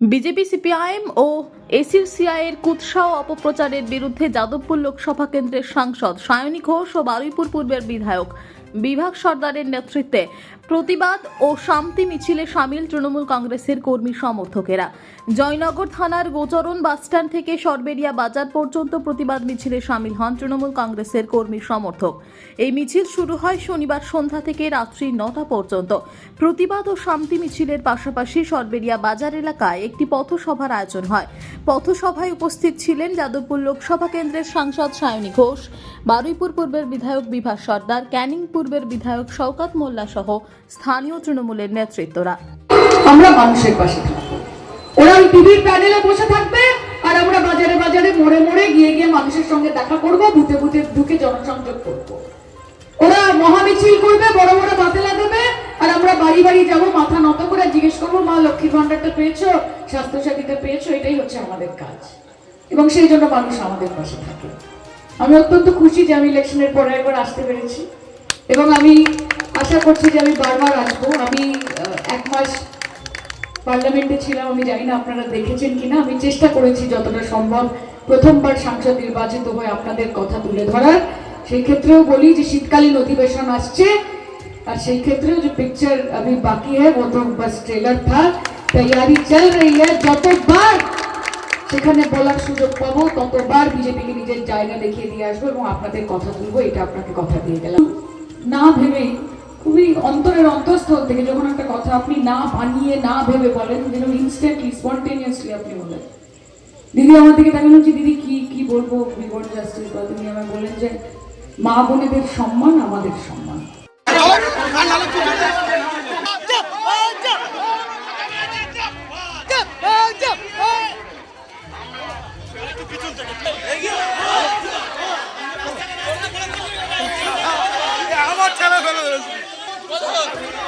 BJP CPIM ও এসইউসিআই এর কুৎসা অপপ্রচারের বিরুদ্ধে যাদবপুর লোকসভা কেন্দ্রের সাংসদ সায়নী ঘোষ ও বারুইপুর পূর্বের বিধায়ক বিভাগ সর্দারের নেতৃত্বে প্রতিবাদ ও শান্তি মিছিলে সামিল তৃণমূল কংগ্রেসের কর্মী সমর্থকেরা। জয়নগর থানার গোচরণ বাসস্ট্যান্ড থেকে সরবেরিয়া বাজার পর্যন্ত প্রতিবাদ মিছিলে সামিল হন তৃণমূল কংগ্রেসের কর্মী সমর্থক। এই মিছিল শুরু হয় শনিবার সন্ধ্যা থেকে রাত্রি নটা পর্যন্ত। প্রতিবাদ ও শান্তি মিছিলের পাশাপাশি সরবেরিয়া বাজার এলাকায় একটি পথসভার আয়োজন হয়। পথসভায় উপস্থিত ছিলেন যাদবপুর লোকসভা কেন্দ্রের সাংসদ সায়নী ঘোষ, বারুইপুর পূর্বের বিধায়ক বিভা সর্দার, ক্যানিং পূর্বের বিধায়ক শওকাত মোল্লা সহ স্থানীয় তৃণমূলের নেতৃত্বরা। আমরা মানুষের পাশে ওরা টিভির প্যানেলে বসে থাকবে আর আমরা বাজারে বাজারে মোড়ে মোড়ে গিয়ে গিয়ে মানুষের সঙ্গে দেখা করব ঢুকে জনসংযোগ করব। ওরা মহামিছিল করবে, বড় বড় আর আমরা বাড়ি বাড়ি যাব, মাথা নত করে জিজ্ঞেস করব, মা, লক্ষ্মী ভান্ডারটা পেয়েছ? স্বাস্থ্যসাথীটা পেয়েছ? এটাই হচ্ছে আমাদের কাজ। এবং সেই জন্য মানুষ আমাদের পাশে থাকে। আমি অত্যন্ত খুশি যে আমি ইলেকশনের পরে একবার আসতে পেরেছি এবং আমি আশা করছি যে আমি বারবার আসব। আমি এক মাস পার্লামেন্টে ছিলাম, আমি জানি না আপনারা দেখেছেন কিনা। আমি চেষ্টা করেছি যতটা সম্ভব প্রথমবার সাংসদ নির্বাচিত হয়ে আপনাদের কথা তুলে ধরার। সেই ক্ষেত্রেও বলি যে শীতকালীন অধিবেশন আসছে, আর সেই ক্ষেত্রেও যে পিকচার আমি বাকি হ্যাঁ মতো বাস ট্রেলার থা তৈয়ারি চল রই হ্যাঁ যতবার সেখানে বলার সুযোগ পাবো, ততবার বিজেপিকে নিজের জায়গা দেখিয়ে দিয়ে আসব এবং আপনাদের কথা তুলবো, এটা আপনাকে কথা দিয়ে গেলাম। না ভেবেই খুবই অন্তরের অন্তঃস্থল থেকে যখন একটা কথা আপনি না বানিয়ে না ভেবে বলেন যেন ইনস্ট্যান্টলি স্পন্টেনিয়াসলি আপনি বলেন। দিদি আমার দিকে তাকানো যে দিদি, কি কি বলব? জাস্টিস বা তিনি আমায় বলেন যে, মা বোনেদের সম্মান, আমাদের সম্মান। আমার ছেলে ফেলে 맞아.